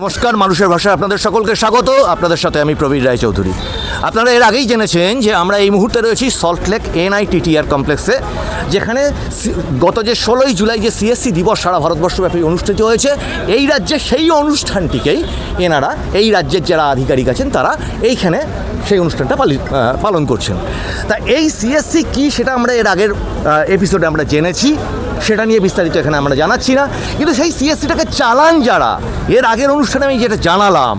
নমস্কার, মানুষের ভাষায় আপনাদের সকলকে স্বাগত। আপনাদের সাথে আমি প্রবীর রায় চৌধুরী আপনারা এর আগেই জেনেছেন যে আমরা এই মুহূর্তে রয়েছি সল্টলেক এনআইটিটিআর কমপ্লেক্সে, যেখানে গত যে ষোলোই জুলাই যে সিএসসি দিবস সারা ভারতবর্ষব্যাপী অনুষ্ঠিত হয়েছে, এই রাজ্যে সেই অনুষ্ঠানটিকেই এনারা, এই রাজ্যের যারা আধিকারিক আছেন তারা এইখানে সেই অনুষ্ঠানটা পালি- পালন করছেন। তা এই সিএসসি কি সেটা আমরা এর আগের এপিসোডে আমরা জেনেছি। সেটা নিয়ে বিস্তারিত এখানে আমরা জানাচ্ছি না। কিন্তু সেই সিএসসিটাকে চালান যারা, এর আগের অনুষ্ঠানে আমি যেটা জানালাম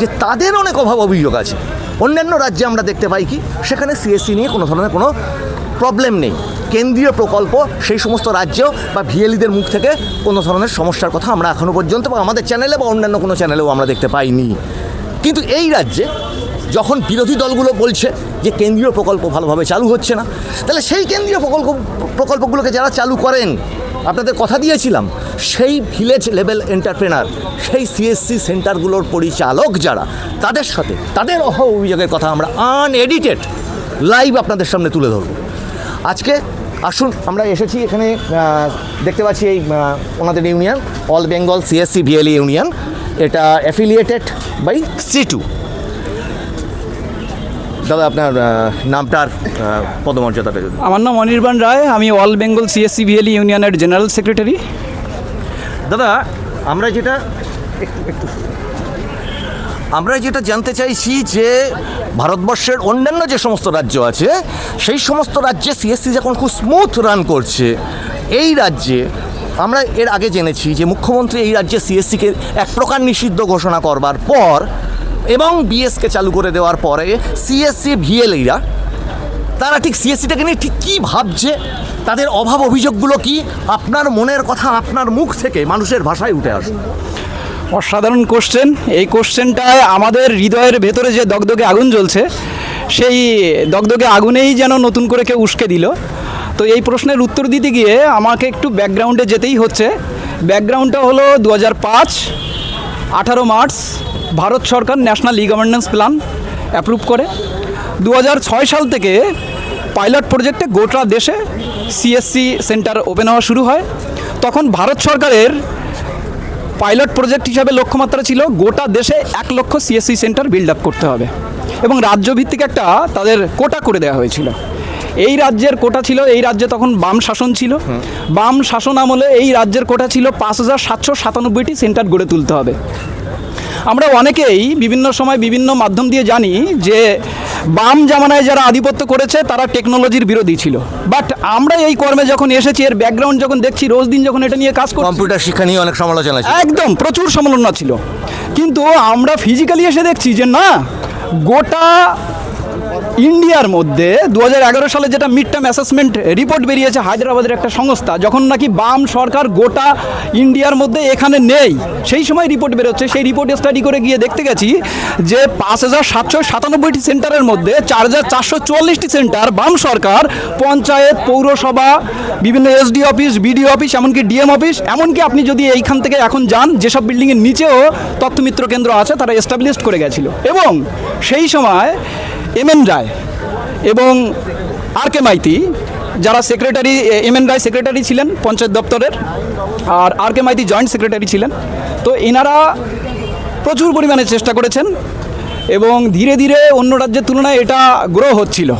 যে তাদের অনেক অভাব অভিযোগ আছে। অন্যান্য রাজ্যে আমরা দেখতে পাই কি, সেখানে সিএসসি নিয়ে কোনো ধরনের কোনো প্রবলেম নেই। কেন্দ্রীয় প্রকল্প, সেই সমস্ত রাজ্য বা ভিএলিদের মুখ থেকে কোনো ধরনের সমস্যার কথা আমরা এখনও পর্যন্ত বা আমাদের চ্যানেলে বা অন্যান্য কোনো চ্যানেলেও আমরা দেখতে পাইনি। কিন্তু এই রাজ্যে যখন বিরোধী দলগুলো বলছে যে কেন্দ্রীয় প্রকল্প ভালোভাবে চালু হচ্ছে না, তাহলে সেই কেন্দ্রীয় প্রকল্প, প্রকল্পগুলোকে যারা চালু করেন, আপনাদের কথা দিয়েছিলাম, সেই ভিলেজ লেভেল এন্টারপ্রেনার সেই সিএসসি সেন্টারগুলোর পরিচালক যারা, তাদের সাথে, তাদের অহ অভিযোগের কথা আমরা আনএডিটেড লাইভ আপনাদের সামনে তুলে ধরব। আজকে আসুন, আমরা এসেছি এখানে দেখতে পাচ্ছি এই ওনাদের union all Bengal CSC VLE union এটা অ্যাফিলিয়েটেড বাই সি টু দাদা আপনার নামটার পদমর্যাদাটা যদি। আমার নাম অনির্বাণ রায় আমি অল বেঙ্গল সিএসসি ভিএলই ইউনিয়নের জেনারেল সেক্রেটারি। দাদা আমরা যেটা একটু একটু আমরা যেটা জানতে চাইছি যে ভারতবর্ষের অন্যান্য যে সমস্ত রাজ্য আছে সেই সমস্ত রাজ্যে সিএসসি যখন খুব স্মুথ রান করছে এই রাজ্যে আমরা এর আগে জেনেছি যে মুখ্যমন্ত্রী এই রাজ্যে সিএসসিকে এক প্রকার নিষিদ্ধ ঘোষণা করবার পর এবং বিএসকে চালু করে দেওয়ার পরে সিএসসি ভিএলইরা তারা ঠিক সিএসসিটাকে নিয়ে ঠিক কী ভাবছে? তাদের অভাব অভিযোগগুলো কি? আপনার মনের কথা আপনার মুখ থেকে মানুষের ভাষায় উঠে আসুন। অসাধারণ কোশ্চেন এই কোশ্চেনটায় আমাদের হৃদয়ের ভেতরে যে দগদগে আগুন জ্বলছে, সেই দগদগে আগুনেই যেন নতুন করে কেউ উস্কে দিল। তো এই প্রশ্নের উত্তর দিতে গিয়ে আমাকে একটু ব্যাকগ্রাউন্ডে যেতেই হচ্ছে। ব্যাকগ্রাউন্ডটা হলো দু হাজার পাঁচ, আঠারো মার্চ ভারত সরকার national e governance plan approve করে। দু ছয় সাল থেকে পাইলট প্রজেক্টে গোটা দেশে সিএসসি সেন্টার ওপেন হওয়া শুরু হয়। তখন ভারত সরকারের পাইলট প্রজেক্ট হিসাবে লক্ষ্যমাত্রা ছিল গোটা দেশে এক লক্ষ সিএসসি সেন্টার বিল্ড আপ করতে হবে এবং রাজ্য ভিত্তিক একটা তাদের কোটা করে দেওয়া হয়েছিল। এই রাজ্যের কোটা ছিল এই রাজ্যে তখন বাম শাসন ছিল। বাম শাসন আমলে এই রাজ্যের কোটা ছিল পাঁচ হাজার সাতশো সাতানব্বইটি সেন্টার গড়ে তুলতে হবে। আমরা অনেকেই বিভিন্ন সময় বিভিন্ন মাধ্যম দিয়ে জানি যে বাম জামানায় যারা আধিপত্য করেছে তারা টেকনোলজির বিরোধী ছিল। বাট আমরা এই কর্মে যখন এসেছি এর ব্যাকগ্রাউন্ড যখন দেখছি রোজ দিন যখন এটা নিয়ে কাজ করছি কম্পিউটার শিক্ষা নিয়ে অনেক সমালোচনা একদম প্রচুর সমালোচনা ছিল। কিন্তু আমরা ফিজিক্যালি এসে দেখছি যে না গোটা ইন্ডিয়ার মধ্যে দু হাজার এগারো সালে যেটা মিড টার্ম অ্যাসেসমেন্ট রিপোর্ট বেরিয়েছে হায়দ্রাবাদের একটা সংস্থা, যখন নাকি বাম সরকার গোটা ইন্ডিয়ার মধ্যে এখানে নেই, সেই সময় রিপোর্ট বেরোচ্ছে। সেই রিপোর্ট স্টাডি করে গিয়ে দেখতে গেছি যে পাঁচ হাজার সাতশো সাতানব্বইটি সেন্টারের মধ্যে চার হাজার চারশো চুয়াল্লিশটি সেন্টার বাম সরকার, পঞ্চায়েত, পৌরসভা, বিভিন্ন এসডি অফিস বিডিও অফিস এমনকি ডিএম অফিস এমনকি আপনি যদি এইখান থেকে এখন যান, যেসব বিল্ডিংয়ের নিচেও তথ্যমিত্র কেন্দ্র আছে, তারা এস্টাবলিশ করে গেছিল। এবং সেই সময় এম এন রায় এবং আর কে মাইতি, যারা secretary M N Roy secretary ছিলেন পঞ্চায়েত দপ্তরের, আর R K Maity joint secretary ছিলেন। তো এনারা প্রচুর পরিমাণে চেষ্টা করেছেন এবং ধীরে ধীরে অন্য রাজ্যের তুলনায় এটা গ্রো হচ্ছিল।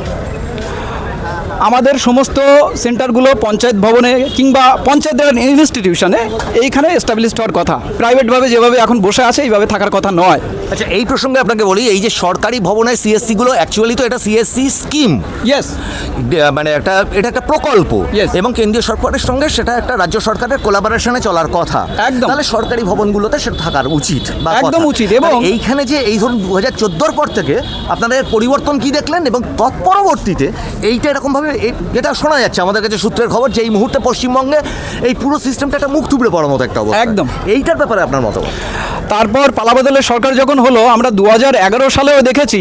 আমাদের সমস্ত সেন্টারগুলো পঞ্চায়েত ভবনে কিংবা পঞ্চায়েত ইনস্টিটিউশনে এইখানে এস্টাবলিশ হওয়ার কথা। প্রাইভেটভাবে যেভাবে এখন বসে আছে এইভাবে থাকার কথা নয়। আচ্ছা এই প্রসঙ্গে আপনাকে বলি এই যে সরকারি ভবনের সিএসসিগুলো অ্যাকচুয়ালি তো এটা সিএসসি স্কিম ইয়েস মানে একটা এটা একটা প্রকল্প. এবং কেন্দ্রীয় সরকারের সঙ্গে সেটা একটা রাজ্য সরকারের কোলাবোরেশনে চলার কথা। একদম। তাহলে সরকারি ভবনগুলোতে সেটা থাকার উচিত বা একদম উচিত, এবং- এইখানে যে এই ধরুন দু হাজার চোদ্দোর পর থেকে আপনাদের পরিবর্তন কি দেখলেন এবং তৎপরবর্তীতে এইটা এরকমভাবে যেটা শোনা যাচ্ছে আমাদের কাছে সূত্রের খবর যে এই মুহূর্তে পশ্চিমবঙ্গে এই পুরো সিস্টেমটা একটা মুখ থুবড়ে পড়ার মতো একটা অবস্থা একদম। এইটার ব্যাপারে আপনার মতো তারপর পালাবদলের সরকার যখন হলো আমরা দু এগারো সালেও দেখেছি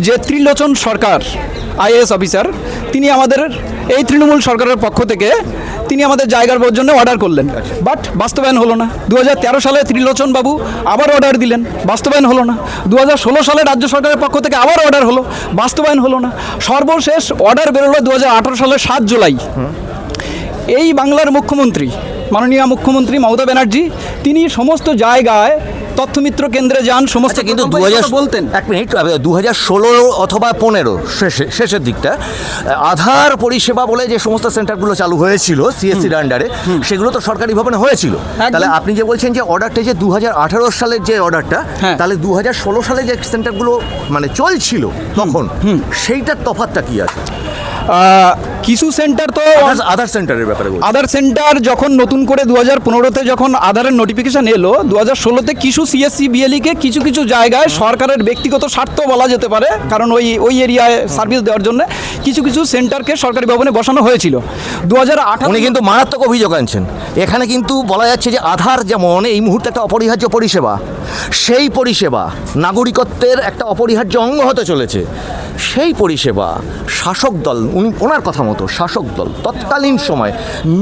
যে ত্রিলোচন সরকার আইএএস অফিসার তিনি আমাদের এই তৃণমূল সরকারের পক্ষ থেকে তিনি আমাদের জায়গার জন্য অর্ডার করলেন। বাট বাস্তবায়ন হলো না। দু হাজার তেরো সালে ত্রিলোচন বাবু আবার অর্ডার দিলেন। বাস্তবায়ন হলো না। দু হাজার ষোলো সালে রাজ্য সরকারের পক্ষ থেকে আবার অর্ডার হলো। বাস্তবায়ন হলো না। সর্বশেষ অর্ডার বেরোলো দু সালের সাত জুলাই। এই বাংলার মুখ্যমন্ত্রী, মাননীয় মুখ্যমন্ত্রী মমতা ব্যানার্জি, তিনি সমস্ত জায়গায় তথ্যমিত্র কেন্দ্রে যান সমস্ত আচ্ছা কিন্তু দু বলতেন। এক মিনিট দু হাজার ষোলো অথবা পনেরো শেষে শেষের দিকটা। আধার পরিষেবা বলে যে সমস্ত সেন্টারগুলো চালু হয়েছিল সিএসসির আন্ডারে সেগুলো তো সরকারি ভবনে হয়েছিল। তাহলে আপনি যে বলছেন যে অর্ডারটা যে দু হাজার আঠারো সালের যে অর্ডারটা হ্যাঁ। তাহলে দু হাজার ষোলো সালে যে সেন্টারগুলো মানে চলছিল তখন সেইটার তফাৎটা কি আছে? কিছু সেন্টার তো আধার- সেন্টারের ব্যাপারে আধার সেন্টার যখন নতুন করে দু হাজার পনেরোতে যখন আধারের নোটিফিকেশন এলো দু হাজার ষোলোতে কিছু সিএসসি বিএলইকে কিছু কিছু জায়গায় সরকারের ব্যক্তিগত স্বার্থ বলা যেতে পারে কারণ ওই ওই এরিয়ায় সার্ভিস দেওয়ার জন্য কিছু কিছু সেন্টারকে সরকারি ভবনে বসানো হয়েছিল। দু হাজার উনি কিন্তু মারাত্মক অভিযোগ আনছেন। এখানে কিন্তু বলা যাচ্ছে যে আধার যেমন এই মুহূর্তে একটা অপরিহার্য পরিষেবা সেই পরিষেবা নাগরিকত্বের একটা অপরিহার্য অঙ্গ হতে চলেছে। সেই পরিষেবা শাসক দল উনি ওনার কথা মতো শাসক দল তৎকালীন সময়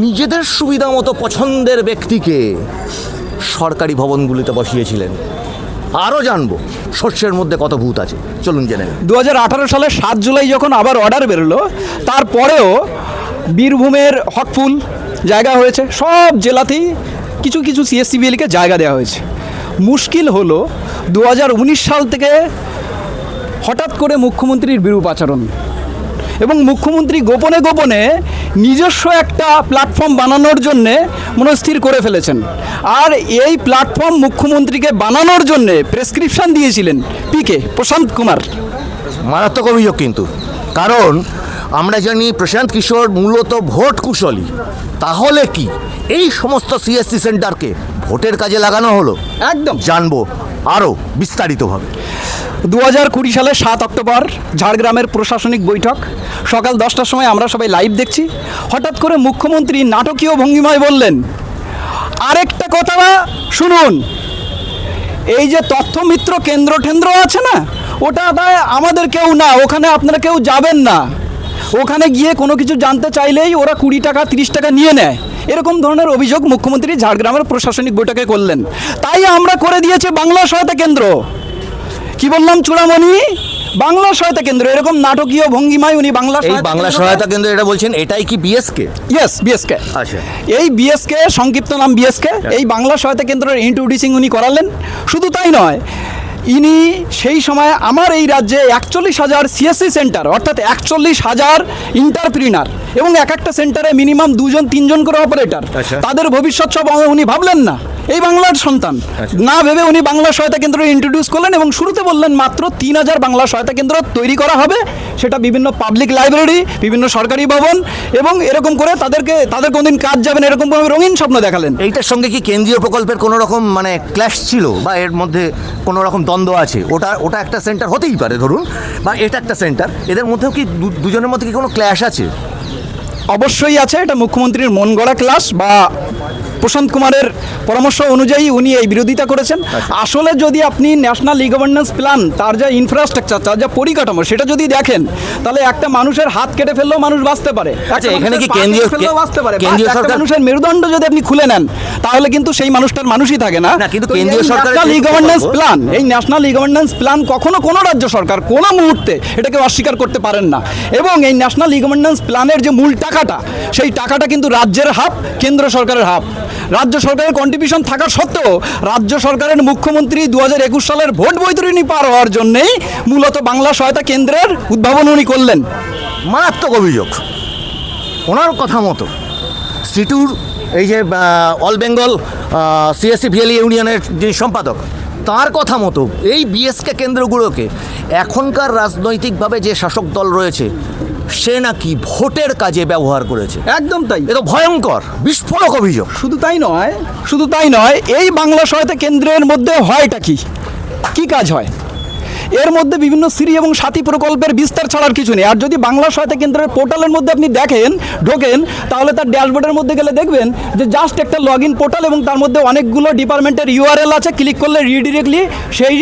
নিজেদের সুবিধা মতো পছন্দের ব্যক্তিকে সরকারি ভবনগুলিতে বসিয়েছিলেন। আরও জানব, শস্যের মধ্যে কত ভূত আছে, চলুন জেনে। দু সালে সাত জুলাই যখন আবার অর্ডার বেরোলো, তারপরেও বীরভূমের হকফুল জায়গা হয়েছে, সব জেলাতেই কিছু কিছু সিএসসিবিএলকে জায়গা দেওয়া হয়েছে। মুশকিল হলো দু হাজার উনিশ সাল থেকে হঠাৎ করে মুখ্যমন্ত্রীর বিরূপ আচরণ। এবং মুখ্যমন্ত্রী গোপনে গোপনে নিজস্ব একটা প্ল্যাটফর্ম বানানোর জন্যে মনস্থির করে ফেলেছেন। আর এই প্ল্যাটফর্ম মুখ্যমন্ত্রীকে বানানোর জন্যে প্রেসক্রিপশন দিয়েছিলেন পিকে প্রশান্ত কুমার। মারাত্মক অভিযোগ কিন্তু। কারণ আমরা জানি প্রশান্ত কিশোর মূলত ভোট কুশলী। তাহলে কি? এই সমস্ত সিএসসি সেন্টারকে ভোটের কাজে লাগানো হলো? একদম। জানব আরও বিস্তারিতভাবে। দু হাজার কুড়ি সালের সাত অক্টোবর, ঝাড়গ্রামের প্রশাসনিক বৈঠক। সকাল দশটার সময় আমরা সবাই লাইভ দেখছি। হঠাৎ করে মুখ্যমন্ত্রী নাটকীয় ভঙ্গিমায় বললেন, আরেকটা কথা শুনুন। এই যে তথ্যমিত্র কেন্দ্র টেন্দ্র আছে না, ওটা দায় আমাদের কেউ না, ওখানে আপনারা কেউ যাবেন না। ওখানে গিয়ে কোনো কিছু জানতে চাইলেই ওরা কুড়ি টাকা, তিরিশ টাকা নিয়ে নেয়। এরকম ধরনের অভিযোগ মুখ্যমন্ত্রী ঝাড়গ্রামের প্রশাসনিক বৈঠকে করলেন। তাই আমরা করে দিয়েছে বাংলা সহায়তা কেন্দ্র। কি বললাম চূড়ামণি? বাংলা সহায়তা কেন্দ্র এরকম নাটকীয় ভঙ্গিমায় উনি বাংলা এই বাংলা সহায়তা কেন্দ্র এটা বলছেন এটাই কি বিএসকে ইয়েস বিএসকে আচ্ছা। এই বিএসকে সংক্ষিপ্ত নাম বিএসকে এই বাংলা সহায়তা কেন্দ্রের ইন্ট্রোডিউসিং উনি করালেন। শুধু তাই নয় ইনি সেই সময় আমার এই রাজ্যে একচল্লিশ হাজার সিএসসি সেন্টার অর্থাৎ একচল্লিশ হাজার ইন্টারপ্রিনার এবং এক একটা সেন্টারে মিনিমাম দুজন তিনজন করে অপারেটর আচ্ছা। তাদের ভবিষ্যৎ সব উনি ভাবলেন না। এই বাংলার সন্তান। না ভেবে উনি বাংলা সহায়তা কেন্দ্র ইন্ট্রোডিউস করলেন এবং শুরুতে বললেন মাত্র তিন হাজার বাংলা সহায়তা কেন্দ্র তৈরি করা হবে। সেটা বিভিন্ন পাবলিক লাইব্রেরি বিভিন্ন সরকারি ভবন এবং এরকম করে তাদেরকে তাদের কোনদিন কাজ যাবেন এরকমভাবে রঙিন স্বপ্ন দেখালেন। এইটার সঙ্গে কি কেন্দ্রীয় প্রকল্পের কোনো রকম মানে ক্ল্যাশ ছিল? বা এর মধ্যে কোনো রকম দ্বন্দ্ব আছে? ওটা ওটা একটা সেন্টার হতেই পারে ধরুন। বা এটা একটা সেন্টার এদের মধ্যেও কি দুজনের মধ্যে কি কোনো ক্ল্যাশ আছে? অবশ্যই আছে এটা মুখ্যমন্ত্রীর মন গড়া ক্লাস বা প্রশান্ত কুমারের পরামর্শ অনুযায়ী উনি এই বিরোধিতা করেছেন। আসলে যদি আপনি ন্যাশনাল ই গভর্নেন্স প্ল্যান তার যা ইনফ্রাস্ট্রাকচার তার যা পরিকাঠামো সেটা যদি দেখেন তাহলে একটা মানুষের হাত কেটে ফেললেও মানুষ বাঁচতে পারে। আচ্ছা, এখানে মানুষের কি কেন্দ্রীয়- বাঁচতে পারে। কেন্দ্রীয় সরকার- মানুষের মেরুদণ্ড যদি আপনি খুলে নেন তাহলে কিন্তু সেই মানুষটার মানুষই থাকে না। কিন্তু কেন্দ্রীয় ন্যাশনাল ই গভর্নেন্স প্ল্যান এই ন্যাশনাল ই গভর্নেন্স প্ল্যান কখনো কোনো রাজ্য সরকার কোনো মুহূর্তে এটাকে অস্বীকার করতে পারেন না। এবং এই ন্যাশনাল ই গভর্নেন্স প্ল্যানের যে মূল টাকাটা সেই টাকাটা কিন্তু রাজ্যের হাফ কেন্দ্র সরকারের হাফ। রাজ্য সরকারের কন্ট্রিবিউশন থাকা সত্ত্বেও রাজ্য সরকারের মুখ্যমন্ত্রী দু হাজার একুশ সালের ভোট বৈতরণী পার হওয়ার জন্যেই মূলত বাংলা সহায়তা কেন্দ্রের উদ্ভাবন উনি করলেন। মারাত্মক অভিযোগ। ওনার কথা মতো সিটুর এই যে অল বেঙ্গল সিএসসি ভিএলই ইউনিয়নের যে সম্পাদক, তার কথা মতো এই বিএসকে কেন্দ্রগুলোকে এখনকার রাজনৈতিকভাবে যে শাসক দল রয়েছে সে নাকি ভোটের কাজে ব্যবহার করেছে। একদম তাই। এ তো ভয়ঙ্কর বিস্ফোরক অভিযোগ। শুধু তাই নয় শুধু তাই নয় এই বাংলা সহায়তা কেন্দ্রের মধ্যে হয়টা কি? কি কাজ হয়? এর মধ্যে বিভিন্ন শ্রী এবং সাথী প্রকল্পের বিস্তার ছাড়ার কিছু নেই। আর যদি বাংলা সহায়তা কেন্দ্রের পোর্টালের মধ্যে আপনি দেখেন ঢোকেন তাহলে তার ড্যাশবোর্ডের মধ্যে গেলে দেখবেন যে জাস্ট একটা লগ ইন পোর্টাল এবং তার মধ্যে অনেকগুলো ডিপার্টমেন্টের ইউআরএল আছে। ক্লিক করলে রিডিরেক্টলি সেই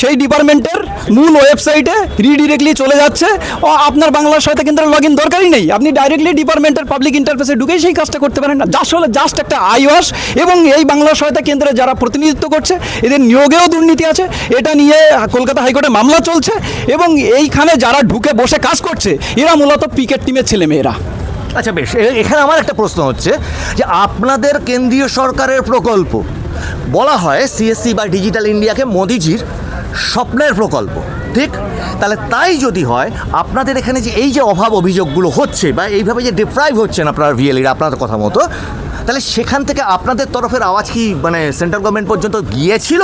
সেই ডিপার্টমেন্টের মূল ওয়েবসাইটে রিডিরেক্টলি চলে যাচ্ছে। ও আপনার বাংলার সহায়তা কেন্দ্রের লগ ইন দরকারই নেই। আপনি ডাইরেক্টলি ডিপার্টমেন্টের পাবলিক ইন্টারফেসে ঢুকেই সেই কাজটা করতে পারেন না। আসলে জাস্ট একটা আইওয়াস এবং এই বাংলা সহায়তা কেন্দ্রে যারা প্রতিনিধিত্ব করছে, এদের নিয়োগেও দুর্নীতি আছে। এটা নিয়ে কলকাতা হাইকোর্টে মামলা চলছে এবং এইখানে যারা ঢুকে বসে কাজ করছে, এরা মূলত পিকেট টিমের ছেলেমেয়েরা। আচ্ছা বেশ এখানে আমার একটা প্রশ্ন হচ্ছে যে আপনাদের কেন্দ্রীয় সরকারের প্রকল্প, বলা হয় সিএসসি বা ডিজিটাল ইন্ডিয়াকে মোদিজির স্বপ্নের প্রকল্প। ঠিক? তাহলে তাই যদি হয় আপনাদের এখানে যে এই যে অভাব অভিযোগগুলো হচ্ছে বা এইভাবে যে ডিপ্রাইভ হচ্ছেন আপনার ভিএলির আপনাদের কথা মতো তাহলে সেখান থেকে আপনাদের তরফের আওয়াজ কি মানে সেন্ট্রাল গভর্নমেন্ট পর্যন্ত গিয়েছিল?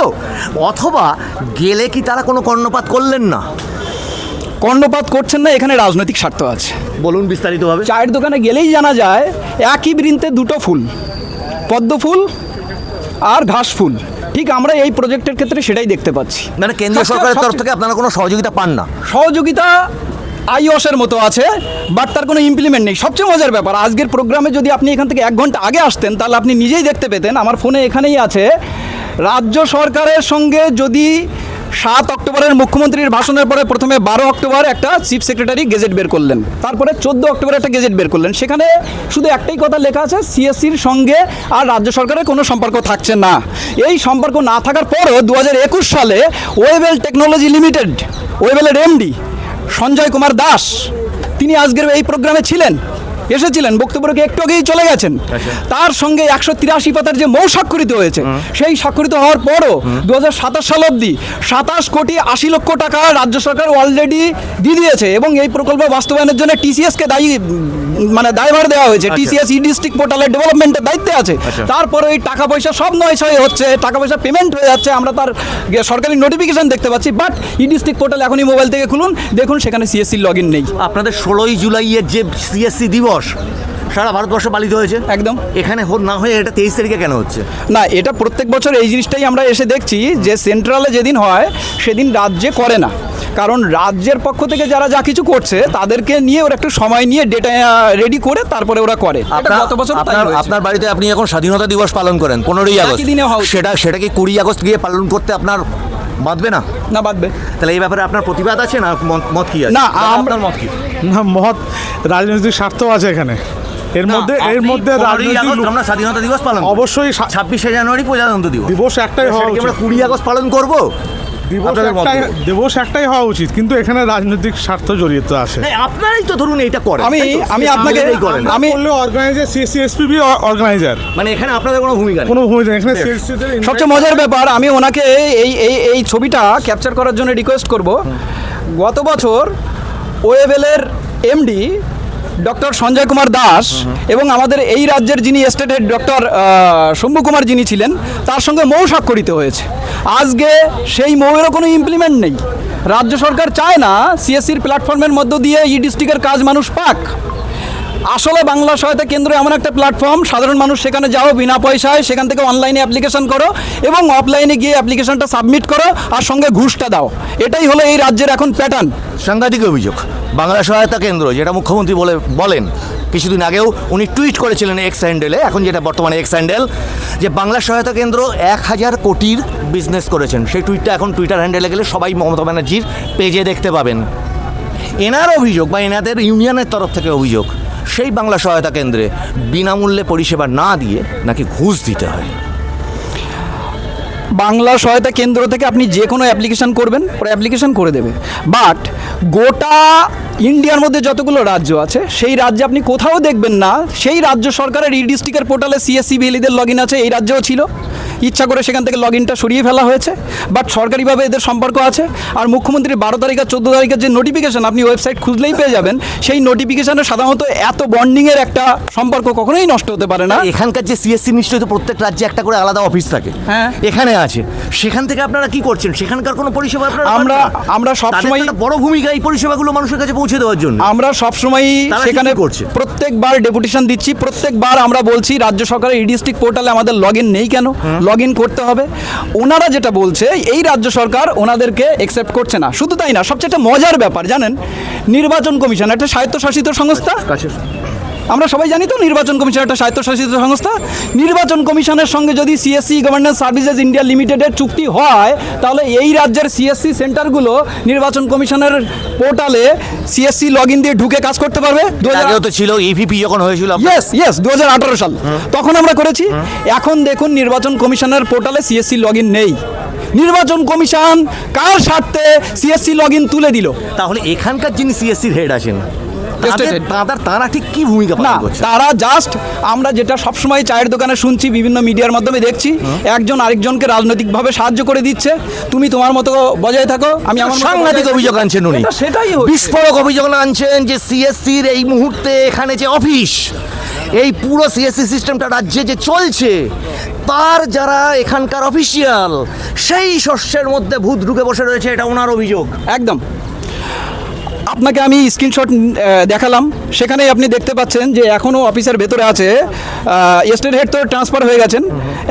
অথবা গেলে কি তারা কোনো কর্ণপাত করলেন না? কর্ণপাত করছেন না এখানে রাজনৈতিক স্বার্থ আছে। বলুন বিস্তারিতভাবে। চায়ের দোকানে গেলেই জানা যায় একই বৃন্তে দুটো ফুল। পদ্ম ফুল আর ঘাস ফুল। ঠিক আমরা এই প্রজেক্টের ক্ষেত্রে সেটাই দেখতে পাচ্ছি। মানে কেন্দ্রীয় সরকারের তরফ থেকে আপনারা কোনো সহযোগিতা পান না? সহযোগিতা আইওসের মতো আছে বাট তার কোনো ইমপ্লিমেন্ট নেই। সবচেয়ে মজার ব্যাপার আজকের প্রোগ্রামে যদি আপনি এখান থেকে এক ঘণ্টা আগে আসতেন তাহলে আপনি নিজেই দেখতে পেতেন। আমার ফোনে এখানেই আছে রাজ্য সরকারের সঙ্গে যদি সাত অক্টোবরের মুখ্যমন্ত্রীর ভাষণের পরে প্রথমে বারো অক্টোবর একটা চিফ সেক্রেটারি গেজেট বের করলেন। তারপরে চোদ্দ অক্টোবর একটা গেজেট বের করলেন। সেখানে শুধু একটাই কথা লেখা আছে, সিএসসির সঙ্গে আর রাজ্য সরকারের কোনো সম্পর্ক থাকছে না। এই সম্পর্ক না থাকার পরও দু একুশ সালে ওয়েবেল টেকনোলজি লিমিটেড, ওয়েবেলের এমডি সঞ্জয় কুমার দাস, তিনি আজকের এই প্রোগ্রামে ছিলেন। এসেছিলেন বক্তব্য রেখে একটু আগেই চলে গেছেন? তার সঙ্গে একশো তিরাশি পাতার যে মৌ স্বাক্ষরিত হয়েছে সেই স্বাক্ষরিত হওয়ার পরও দু হাজার সাতাশ সাল অব্দি সাতাশ কোটি আশি লক্ষ টাকা রাজ্য সরকার অলরেডি দিয়ে দিয়েছে এবং এই প্রকল্প বাস্তবায়নের জন্য টিসিএসকে দায়ী মানে দায়ভার দেওয়া হয়েছে। টিসিএস ই ডিস্ট্রিক্ট পোর্টালের ডেভেলপমেন্টের দায়িত্বে আছে। তারপরে এই টাকা পয়সা সব নয় ছয় হচ্ছে টাকা পয়সা পেমেন্ট হয়ে যাচ্ছে আমরা তার সরকারি নোটিফিকেশন দেখতে পাচ্ছি বাট ই ডিস্ট্রিক্ট পোর্টাল এখনই মোবাইল থেকে খুলুন দেখুন সেখানে সিএসসি লগ ইন নেই। আপনাদের ষোলোই জুলাইয়ের যে সিএসসি দিবস সারা ভারতবর্ষ পালিত হয়েছে? একদম। এখানে না হয়ে এটা তেইশ তারিখে কেন হচ্ছে? না এটা প্রত্যেক বছর এই জিনিসটাই আমরা এসে দেখছি যে সেন্ট্রালে যেদিন হয় সেদিন রাজ্যে করে না। কারণ রাজ্যের পক্ষ থেকে যারা যা কিছু করছে তাদেরকে নিয়ে ওরা একটু সময় নিয়ে ডেটা রেডি করে তারপরে ওরা করে। গত বছর আপনার বাড়িতে আপনি এখন স্বাধীনতা দিবস পালন করেন পনেরোই আগস্ট। সেটা সেটা কি কুড়ি আগস্ট গিয়ে পালন করতে আপনার বাঁধবে না? না বাঁধবে। তাহলে এই ব্যাপারে আপনার প্রতিবাদ আছে না মত- মত কি আছে? না, আপনার মত কি? না মহৎ রাজনৈতিক স্বার্থ আছে এখানে। এর মধ্যে এর মধ্যে 15ই রাজনৈতিক আমরা স্বাধীনতা দিবস পালন অবশ্যই ছাব্বিশে জানুয়ারি প্রজাতন্ত্র দিবস। দিবস একটাই হবে আমরা কুড়ি আগস্ট পালন করব? দিবস একটাই হওয়া উচিত কিন্তু এখানে রাজনৈতিক স্বার্থ জড়িত আছে। না, আপনারাই তো ধরুন এইটা করেন। আমি- আমি আপনাকে- আমি- করলে অর্গানাইজার সিএসসি এসপিবি অর্গানাইজার মানে এখানে আপনাদের কোনো ভূমিকা নেই। কোনো ভূমিকা নেই। এখানে সবচেয়ে মজার ব্যাপার আমি ওনাকে এই এই এই ছবিটা ক্যাপচার করার জন্য রিকোয়েস্ট করব। গত বছর ওয়েবেলের এমডি ডক্টর সঞ্জয় কুমার দাস এবং আমাদের এই রাজ্যের যিনি state head doctor Shambhu Kumar যিনি ছিলেন তার সঙ্গে মৌ স্বাক্ষরিত হয়েছে। আজকে সেই মৌয়েরও কোনো ইমপ্লিমেন্ট নেই। রাজ্য সরকার চায় না সিএসসির প্ল্যাটফর্মের মধ্য দিয়ে ই ডিস্ট্রিক্টের কাজ মানুষ পাক। আসলে বাংলা সহায়তা কেন্দ্র এমন একটা প্ল্যাটফর্ম সাধারণ মানুষ সেখানে যাও, বিনা পয়সায় সেখান থেকে অনলাইনে অ্যাপ্লিকেশন করো এবং অফলাইনে গিয়ে অ্যাপ্লিকেশনটা সাবমিট করো আর সঙ্গে ঘুষটা দাও। এটাই হলো এই রাজ্যের এখন প্যাটার্ন সাংঘাতিক অভিযোগ। বাংলা সহায়তা কেন্দ্র, যেটা মুখ্যমন্ত্রী বলে বলেন, কিছুদিন আগেও উনি টুইট করেছিলেন এক্স হ্যান্ডেলে এখন যেটা বর্তমানে এক্স হ্যান্ডেল যে বাংলা সহায়তা কেন্দ্র এক হাজার কোটির বিজনেস করেছেন। সেই টুইটটা এখন টুইটার হ্যান্ডেলে গেলে সবাই মমতা ব্যানার্জির পেজে দেখতে পাবেন। এনার অভিযোগ বা এনাদের ইউনিয়নের তরফ থেকে অভিযোগ সেই বাংলা সহায়তা কেন্দ্রে বিনামূল্যে পরিষেবা না দিয়ে নাকি ঘুষ দিতে হয়। বাংলা সহায়তা কেন্দ্র থেকে আপনি যে কোনো অ্যাপ্লিকেশন করবেন ওরা অ্যাপ্লিকেশন করে দেবে। বাট গোটা ইন্ডিয়ার মধ্যে যতগুলো রাজ্য আছে, সেই রাজ্যে আপনি কোথাও দেখবেন না, সেই রাজ্য সরকারের ই ডিস্ট্রিক্টের পোর্টালে সিএসসি বিএলিদের লগ ইন আছে, এই রাজ্যেও ছিল। ইচ্ছা করে সেখান থেকে লগ ইনটা সরিয়ে ফেলা হয়েছে বাট সরকারিভাবে এদের সম্পর্ক আছে। আর মুখ্যমন্ত্রী বারো তারিখ আর চোদ্দ তারিখের যে নোটিফিকেশন আপনি ওয়েবসাইট খুঁজলেই পেয়ে যাবেন সেই নোটিফিকেশনে সাধারণত এত বন্ডিংয়ের একটা সম্পর্ক কখনোই নষ্ট হতে পারে না। এখানকার যে সিএসসি নিশ্চয়ই তো প্রত্যেক রাজ্যে একটা করে আলাদা অফিস থাকে। হ্যাঁ। এখানে আছে। সেখান থেকে আপনারা কি করছেন? সেখানকার কোনো পরিষেবা আপনারা আমরা- আমরা সবসময়- বড় ভূমিকা এই পরিষেবাগুলো মানুষের কাছে পৌঁছে দেওয়ার জন্য। আমরা কি সেখানে করছে? প্রত্যেকবার ডেপুটেশন দিচ্ছি প্রত্যেকবার আমরা বলছি রাজ্য সরকারের ই ডিস্ট্রিক্ট পোর্টালে আমাদের লগ ইন নেই কেন? লগ ইন করতে হবে। ওনারা যেটা বলছে, এই রাজ্য সরকার ওনাদেরকে একসেপ্ট করছে না। শুধু তাই না, সবচেয়ে একটা মজার ব্যাপার, জানেন? নির্বাচন কমিশন, একটা স্বায়ত্তশাসিত সংস্থা? আমরা সবাই জানি তো নির্বাচন কমিশন একটা স্বায়ত্তশাসিত সংস্থা। নির্বাচন কমিশনের সঙ্গে যদি সিএসসি গভর্নেন্স সার্ভিসেস ইন্ডিয়া লিমিটেডের চুক্তি হয় তাহলে এই রাজ্যের সিএসসি সেন্টারগুলো নির্বাচন কমিশনের পোর্টালে সিএসসি লগ ইন দিয়ে ঢুকে কাজ করতে পারবে। দু তো ছিল ইভিপি যখন হয়েছিল ইয়েস ইয়েস দু হাজার আঠেরো সাল। তখন আমরা করেছি। এখন দেখুন নির্বাচন কমিশনের পোর্টালে সিএসসি লগ ইন নেই। নির্বাচন কমিশন কার স্বার্থে সিএসসি লগ ইন তুলে দিল? তাহলে এখানকার যিনি সিএসসির হেড আছেন তাদের তারা ঠিক কি ভূমিকা না তারা জাস্ট আমরা যেটা সবসময় চায়ের দোকানে শুনছি বিভিন্ন মিডিয়ার মাধ্যমে দেখছি একজন আরেকজনকে রাজনৈতিকভাবে সাহায্য করে দিচ্ছে। তুমি তোমার মতো বজায় থাকো আমি আমার সাংঘাতিক অভিযোগ আনছেন উনি। সেটাই বিস্ফোরক অভিযোগ আনছেন যে সিএসসির এই মুহূর্তে এখানে যে অফিস এই পুরো সিএসসি সিস্টেমটা রাজ্যে যে চলছে তার যারা এখানকার অফিসিয়াল সেই শস্যের মধ্যে ভূত ঢুকে বসে রয়েছে এটা ওনার অভিযোগ। একদম। আপনাকে আমি স্ক্রিনশট দেখালাম। সেখানেই আপনি দেখতে পাচ্ছেন যে এখনও অফিসের ভেতরে আছে স্টেট হেড তো ট্রান্সফার হয়ে গেছেন।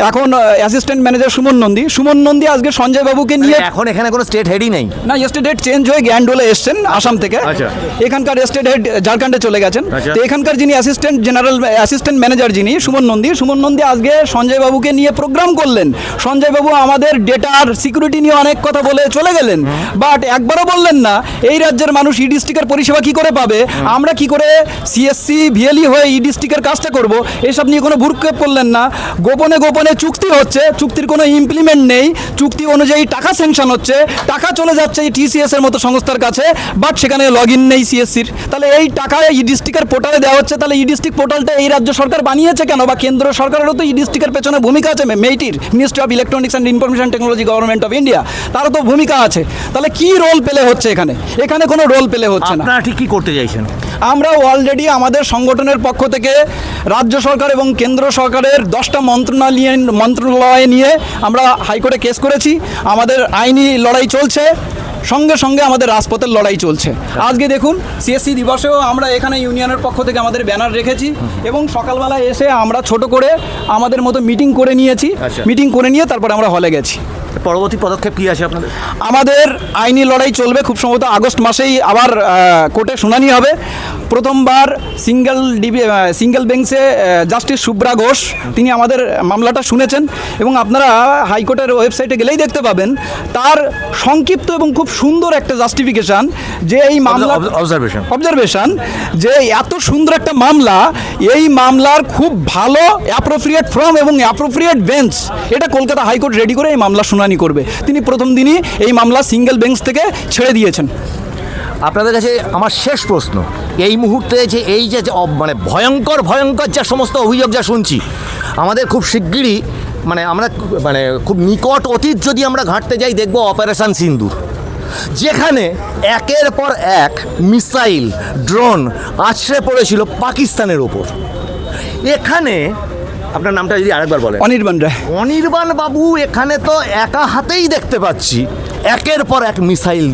এখন অ্যাসিস্ট্যান্ট ম্যানেজার সুমন নন্দী। সুমন নন্দী আজকে সঞ্জয় বাবুকে নিয়ে এখন এখানে কোনো স্টেট হেডই নেই। না স্টেট হেড চেঞ্জ হয়ে গ্যান্ডোলে এসছেন আসাম থেকে। আচ্ছা। এখানকার স্টেট হেড ঝাড়খণ্ডে চলে গেছেন। আচ্ছা। তো এখানকার যিনি অ্যাসিস্ট্যান্ট জেনারেল অ্যাসিস্ট্যান্ট ম্যানেজার যিনি সুমন নন্দী সুমন নন্দী আজকে সঞ্জয় বাবুকে নিয়ে প্রোগ্রাম করলেন। সঞ্জয় বাবু আমাদের ডেটার সিকিউরিটি নিয়ে অনেক কথা বলে চলে গেলেন। বাট একবারও বললেন না এই রাজ্যের মানুষ ডিস্ট্রিক্টের পরিষেবা কি করে পাবে? আমরা কি করে সিএসসি ভিএলই হয়ে ই ডিস্ট্রিক্টের কাজটা করব? এসব নিয়ে কোনো ভুরক্ষেপ করলেন না। গোপনে গোপনে চুক্তি হচ্ছে চুক্তির কোনো ইমপ্লিমেন্ট নেই। চুক্তি অনুযায়ী টাকা স্যাংশন হচ্ছে টাকা চলে যাচ্ছে এই টিসিএস এর মতো সংস্থার কাছে বাট সেখানে লগ ইন নেই সিএসসির তাহলে এই টাকা ই ডিস্ট্রিক্টের পোর্টালে দেওয়া হচ্ছে তাহলে ই ডিস্ট্রিক্ট পোর্টালটা এই রাজ্য সরকার বানিয়েছে কেন? বা কেন্দ্র সরকারেরও তো ই ডিস্ট্রিক্টের পেছনে ভূমিকা আছে? মেইটির ministry of electronics and information technology government of India তারও তো ভূমিকা আছে। তাহলে কি রোল পেলে হচ্ছে এখানে? এখানে কোনো রোল পেলে হচ্ছে না। আপনারা ঠিক কি করতে চাইছেন? আমরা অলরেডি আমাদের সংগঠনের পক্ষ থেকে রাজ্য সরকার এবং কেন্দ্র সরকারের দশটা মন্ত্রণালয় মন্ত্রণালয় নিয়ে আমরা হাইকোর্টে কেস করেছি। আমাদের আইনি লড়াই চলছে। সঙ্গে সঙ্গে আমাদের রাজপথের লড়াই চলছে। আজকে দেখুন সিএসসি দিবসেও আমরা এখানে ইউনিয়নের পক্ষ থেকে আমাদের ব্যানার রেখেছি এবং সকালবেলা এসে আমরা ছোট করে আমাদের মতো মিটিং করে নিয়েছি। আচ্ছা। মিটিং করে নিয়ে তারপর আমরা হলে গেছি। পরবর্তী পদক্ষেপ কি আছে আপনাদের? আমাদের আইনি লড়াই চলবে খুব সম্ভবত আগস্ট মাসেই আবার কোর্টে শুনানি হবে। প্রথমবার সিঙ্গেল ডিবি সিঙ্গেল বেঞ্চে জাস্টিস শুভ্রা ঘোষ তিনি আমাদের মামলাটা শুনেছেন এবং আপনারা হাইকোর্টের ওয়েবসাইটে গেলেই দেখতে পাবেন তার সংক্ষিপ্ত এবং খুব সুন্দর একটা জাস্টিফিকেশান যে এই মামলা অবজারভেশন অবজারভেশন যে এত সুন্দর একটা মামলা এই মামলার খুব ভালো অ্যাপ্রোপ্রিয়েট ফর্ম এবং অ্যাপ্রোপ্রিয়েট বেঞ্চ এটা কলকাতা হাইকোর্ট রেডি করে এই মামলা শুনানি করবে। তিনি প্রথম দিনই এই মামলা সিঙ্গেল বেঞ্চ থেকে ছেড়ে দিয়েছেন। আপনাদের কাছে আমার শেষ প্রশ্ন। এই মুহূর্তে যে এই যে মানে ভয়ঙ্কর ভয়ঙ্কর যা সমস্ত অভিযোগ যা শুনছি, আমাদের খুব শিগগিরই মানে আমরা মানে খুব নিকট অতীত যদি আমরা ঘাঁটতে যাই, দেখব অপারেশান সিন্দুর। যেখানে একের পর এক মিসাইল, ড্রোন আছড়ে পড়েছিল পাকিস্তানের ওপর। এখানে আপনার নামটা যদি আরেকবার বলেন। অনির্বাণ রায়। অনির্বাণ বাবু এখানে তো একা হাতেই দেখতে পাচ্ছি। একের পর এক মিসাইল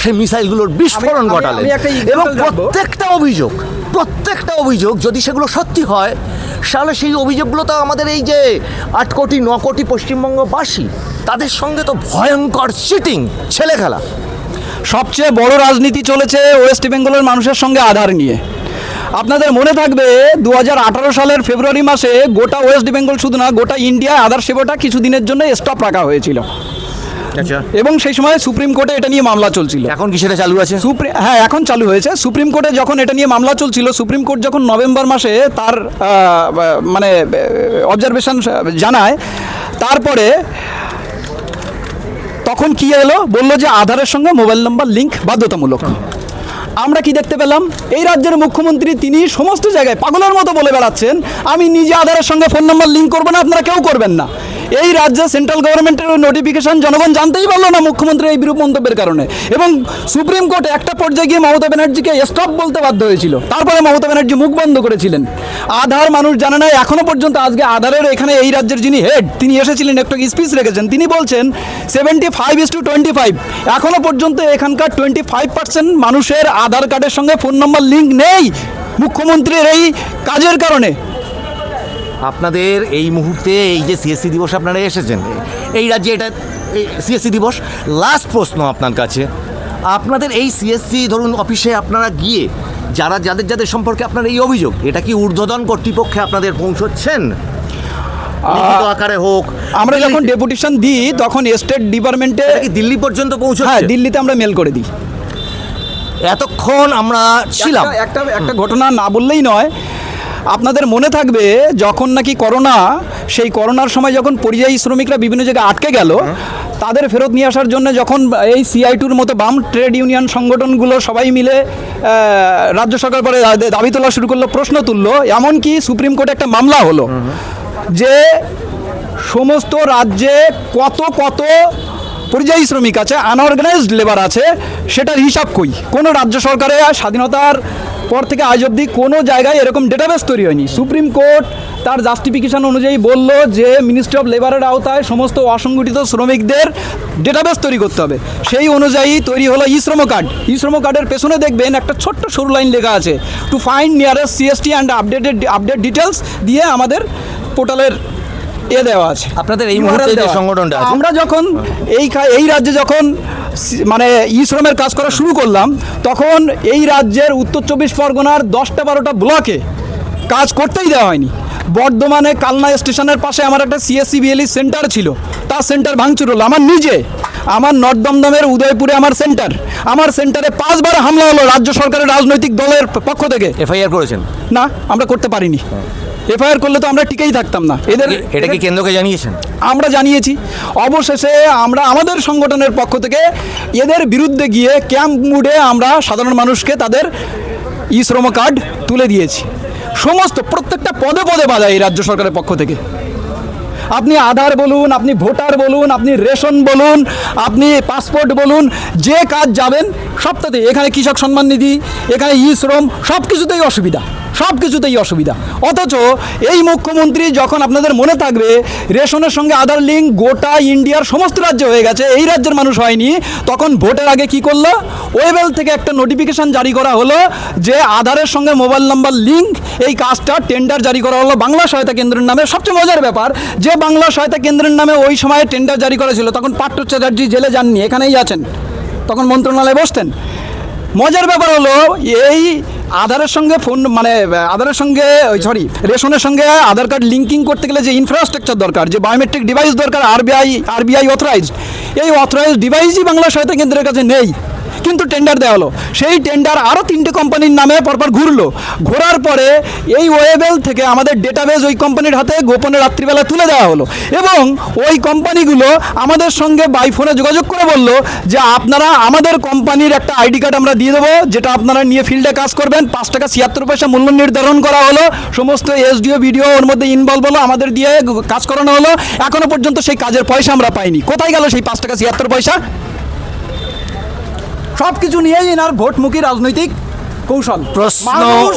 সেই মিসাইলগুলোর বিস্ফোরণ ঘটালেন। example এবং প্রত্যেকটা অভিযোগ প্রত্যেকটা অভিযোগ যদি সেগুলো সত্যি হয় তাহলে সেই অভিযোগগুলো তো আমাদের এই যে আট কোটি ন কোটি পশ্চিমবঙ্গবাসী তাদের সঙ্গে তো ভয়ঙ্কর চিটিং ছেলে খেলা সবচেয়ে বড় রাজনীতি চলেছে ওয়েস্ট বেঙ্গলের মানুষের সঙ্গে আধার নিয়ে। আপনাদের মনে থাকবে দু হাজার আঠারো সালের ফেব্রুয়ারি মাসে গোটা ওয়েস্ট বেঙ্গল শুধু না গোটা ইন্ডিয়ায় আধার সেবাটা কিছুদিনের জন্য স্টপ রাখা হয়েছিল। আচ্ছা। এবং সেই সময় সুপ্রিম কোর্টে এটা নিয়ে মামলা চলছিল। এখন কি সেটা চালু আছে? সুপ্রিম হ্যাঁ এখন চালু হয়েছে। সুপ্রিম কোর্টে যখন এটা নিয়ে মামলা চলছিল সুপ্রিম কোর্ট যখন নভেম্বর মাসে তার মানে অবজারভেশন জানায় তারপরে তখন কি এলো? বলল যে আধারের সঙ্গে মোবাইল নাম্বার লিঙ্ক বাধ্যতামূলক। আমরা কি দেখতে পেলাম? এই রাজ্যের মুখ্যমন্ত্রী তিনি সমস্ত জায়গায় পাগলের মতো বলে বেড়াচ্ছেন। আমি নিজে আধারের সঙ্গে ফোন নম্বর লিঙ্ক করব না, আপনারা কেউ করবেন না। এই রাজ্যে সেন্ট্রাল গভর্নমেন্টের নোটিফিকেশন জনগণ জানতেই পারল না মুখ্যমন্ত্রী এই বিরূপ মন্তব্যের কারণে। এবং সুপ্রিম কোর্ট একটা পর্যায়ে গিয়ে মমতা ব্যানার্জিকে স্টপ বলতে বাধ্য হয়েছিল। তারপরে মমতা ব্যানার্জি মুখ বন্ধ করেছিলেন। আধার মানুষ জানে না এখনও পর্যন্ত আজকে আধারের এখানে এই রাজ্যের যিনি হেড তিনি এসেছিলেন, একটু স্পিচ রেখেছেন। তিনি বলছেন seventy five is two twenty five এখনও পর্যন্ত এখানকার টোয়েন্টি ফাইভ পার্সেন্ট মানুষের আধার কার্ডের সঙ্গে ফোন নম্বর লিঙ্ক নেই মুখ্যমন্ত্রীর এই কাজের কারণে। আপনাদের এই মুহূর্তে এই যে সিএসসি দিবস আপনারা এসেছেন এই রাজ্যে এটা সিএসসি দিবস লাস্ট প্রশ্ন আপনার কাছে। আপনাদের এই সিএসসি ধরুন অফিসে আপনারা গিয়ে যারা যাদের যাদের সম্পর্কে আপনার এই অভিযোগ এটা কি ঊর্ধ্বতন কর্তৃপক্ষে আপনাদের পৌঁছচ্ছেন? আকারে হোক আমরা যখন ডেপুটেশন দিই তখন স্টেট ডিপার্টমেন্টে দিল্লি পর্যন্ত হ্যাঁ দিল্লিতে আমরা মেল করে দিই। এতক্ষণ আমরা ছিলাম। একটা একটা ঘটনা না বললেই নয়। আপনাদের মনে থাকবে যখন নাকি করোনা সেই করোনার সময় যখন পরিযায়ী শ্রমিকরা বিভিন্ন জায়গায় আটকে গেল তাদের ফেরত নিয়ে আসার জন্য যখন এই সিআইটুর মতো বাম ট্রেড ইউনিয়ন সংগঠনগুলো সবাই মিলে রাজ্য সরকার পরে দাবি তোলা শুরু করল প্রশ্ন তুললো এমনকি সুপ্রিম কোর্টে একটা মামলা হলো যে সমস্ত রাজ্যে কত কত পরিযায়ী শ্রমিক আছে আনঅর্গানাইজড লেবার আছে সেটার হিসাব কই? কোনো রাজ্য সরকারে স্বাধীনতার পর থেকে আজ অবধি কোনো জায়গায় এরকম ডেটাবেস তৈরি হয়নি। সুপ্রিম কোর্ট তার জাস্টিফিকেশন অনুযায়ী বলল যে মিনিস্ট্রি অফ লেবারের আওতায় সমস্ত অসংগঠিত শ্রমিকদের ডেটাবেস তৈরি করতে হবে। সেই অনুযায়ী তৈরি হলো ই শ্রম কার্ড ই শ্রম কার্ডের পেছনে দেখবেন একটা ছোট্ট সরু লাইন লেখা আছে। To find nearest CST and updated update details দিয়ে আমাদের পোর্টালের এ দেওয়া আছে। আপনাদের এই মুহূর্তে যে সংগঠনটা আছে। আমরা যখন এই এই রাজ্যে যখন মানে ই শ্রমের কাজ করা শুরু করলাম তখন এই রাজ্যের উত্তর চব্বিশ পরগনার দশটা বারোটা ব্লকে কাজ করতেই দেওয়া হয়নি। বর্ধমানে কালনা স্টেশনের পাশে আমার একটা সিএসসি বিএলই সেন্টার ছিল। তার সেন্টার ভাঙচুর হলো। আমার নিজে আমার নর্থ দমদমের উদয়পুরে আমার সেন্টার। আমার সেন্টারে পাঁচবার হামলা হলো রাজ্য সরকারের রাজনৈতিক দলের পক্ষ থেকে। এফআইআর করেছেন? না আমরা করতে পারিনি। এফআইআর করলে তো আমরা টিকেই থাকতাম না। এদের এটা কি কেন্দ্রকে জানিয়েছেন? আমরা জানিয়েছি। অবশেষে আমরা আমাদের সংগঠনের পক্ষ থেকে এদের বিরুদ্ধে গিয়ে ক্যাম্প মুডে আমরা সাধারণ মানুষকে তাদের ই শ্রম কার্ড তুলে দিয়েছি। সমস্ত প্রত্যেকটা পদে পদে বাধা এই রাজ্য সরকারের পক্ষ থেকে। আপনি আধার বলুন আপনি ভোটার বলুন আপনি রেশন বলুন আপনি পাসপোর্ট বলুন যে কাজ যাবেন সবটাতেই। এখানে কৃষক সম্মান নিধি এখানে ই শ্রম সব কিছুতেই অসুবিধা। সব কিছুতেই অসুবিধা। অথচ এই মুখ্যমন্ত্রী যখন আপনাদের মনে থাকবে, রেশনের সঙ্গে আধার লিঙ্ক, গোটা ইন্ডিয়ার সমস্ত রাজ্যে হয়ে গেছে, এই রাজ্যের মানুষ হয়নি, তখন ভোটের আগে কি করল? ওয়েবেল থেকে একটা নোটিফিকেশন জারি করা হলো যে আধারের সঙ্গে মোবাইল নাম্বার লিঙ্ক এই কাজটা টেন্ডার জারি করা হলো বাংলা সহায়তা কেন্দ্রের নামে। সবচেয়ে মজার ব্যাপার, যে বাংলা সহায়তা কেন্দ্রের নামে ওই সময় টেন্ডার জারি করা ছিল, তখন পাট্ট চ্যাটার্জি জেলে যাননি, এখানেই আছেন। তখন মন্ত্রণালয়ে বসতেন। মজার ব্যাপার হলো, এই আধারের সঙ্গে ফোন মানে আধারের সঙ্গে সরি রেশনের সঙ্গে আধার কার্ড লিঙ্কিং করতে গেলে যে ইনফ্রাস্ট্রাকচার দরকার, যে বায়োমেট্রিক ডিভাইস দরকার আরবিআই আরবিআই অথরাইজড এই অথরাইজড ডিভাইসই বাংলা সহায়তা কেন্দ্রের কাছে নেই। কিন্তু টেন্ডার দেওয়া হলো। সেই টেন্ডার আরও তিনটে কোম্পানির নামে পরপর ঘুরলো। ঘোরার পরে এই ওয়েবেল থেকে আমাদের ডেটাবেস ওই কোম্পানির হাতে গোপনে রাত্রিবেলা তুলে দেওয়া হলো। এবং ওই কোম্পানিগুলো আমাদের সঙ্গে বাই ফোনে যোগাযোগ করে বলল যে, আপনারা আমাদের কোম্পানির একটা আইডি কার্ড আমরা দিয়ে দেবো, যেটা আপনারা নিয়ে ফিল্ডে কাজ করবেন। পাঁচ টাকা ছিয়াত্তর পয়সা মূল্য নির্ধারণ করা হলো। সমস্ত এসডিও ভিডিও ওর মধ্যে ইনভলভ হলো, আমাদের দিয়ে কাজ করানো হলো। এখনও পর্যন্ত সেই কাজের পয়সা আমরা পাইনি। কোথায় গেল সেই পাঁচ টাকা ছিয়াত্তর পয়সা? সব কিছু নিয়েই এনার ভোটমুখী রাজনৈতিক কৌশল। প্রশ্ন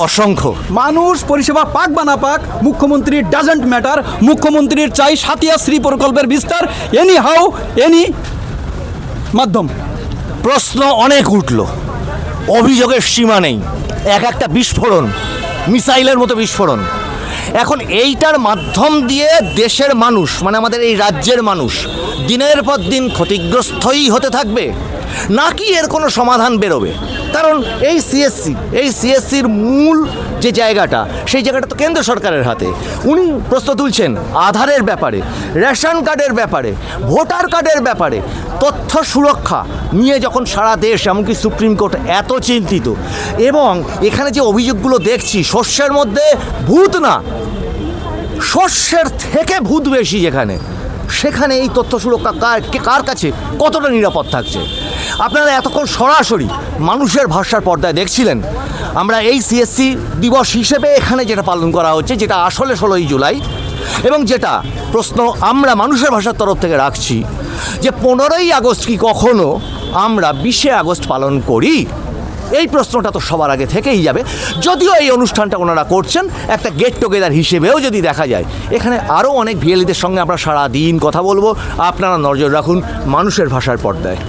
অসংখ্য। মানুষ পরিষেবা পাক বা না পাক মুখ্যমন্ত্রীর ডাজেন্ট ম্যাটার মুখ্যমন্ত্রীর চাই সাতিয়া শ্রী প্রকল্পের বিস্তার। এনি হাউ এনি মাধ্যম। প্রশ্ন অনেক উঠল। অভিযোগের সীমা নেই। এক একটা বিস্ফোরণ মিসাইলের মতো বিস্ফোরণ। এখন এইটার মাধ্যম দিয়ে দেশের মানুষ মানে আমাদের এই রাজ্যের মানুষ দিনের পর দিন ক্ষতিগ্রস্তই হতে থাকবে? নাকি এর কোনো সমাধান বেরোবে? কারণ এই সিএসসি এই সিএসসির মূল যে জায়গাটা, সেই জায়গাটা তো কেন্দ্র সরকারের হাতে। উনি প্রশ্ন তুলছেন আধারের ব্যাপারে, রেশন কার্ডের ব্যাপারে, ভোটার কার্ডের ব্যাপারে, তথ্য সুরক্ষা নিয়ে যখন সারা দেশ, এমনকি সুপ্রিম কোর্ট এত চিন্তিত। এবং এখানে যে অভিযোগগুলো দেখছি, শস্যের মধ্যে ভূত না, শস্যের থেকে ভূত বেশি যেখানে। সেখানে এই তথ্য সুরক্ষা কার কার কাছে কতটা নিরাপদ থাকছে? আপনারা এতক্ষণ সরাসরি মানুষের ভাষার পর্দায় দেখছিলেন। আমরা এই সিএসসি দিবস হিসেবে এখানে যেটা পালন করা হচ্ছে, যেটা আসলে ষোলোই জুলাই, এবং যেটা প্রশ্ন আমরা মানুষের ভাষার তরফ থেকে রাখছি যে পনেরোই আগস্ট কি কখনো আমরা বিশে আগস্ট পালন করি? এই প্রশ্নটা তো সবার আগে থেকেই যাবে। যদিও এই অনুষ্ঠানটা ওনারা করছেন, একটা গেট টুগেদার হিসেবেও যদি দেখা যায়, এখানে আরও অনেক ভিএলিদের সঙ্গে আমরা সারা দিন কথা বলব। আপনারা নজর রাখুন মানুষের ভাষার পর্দায়।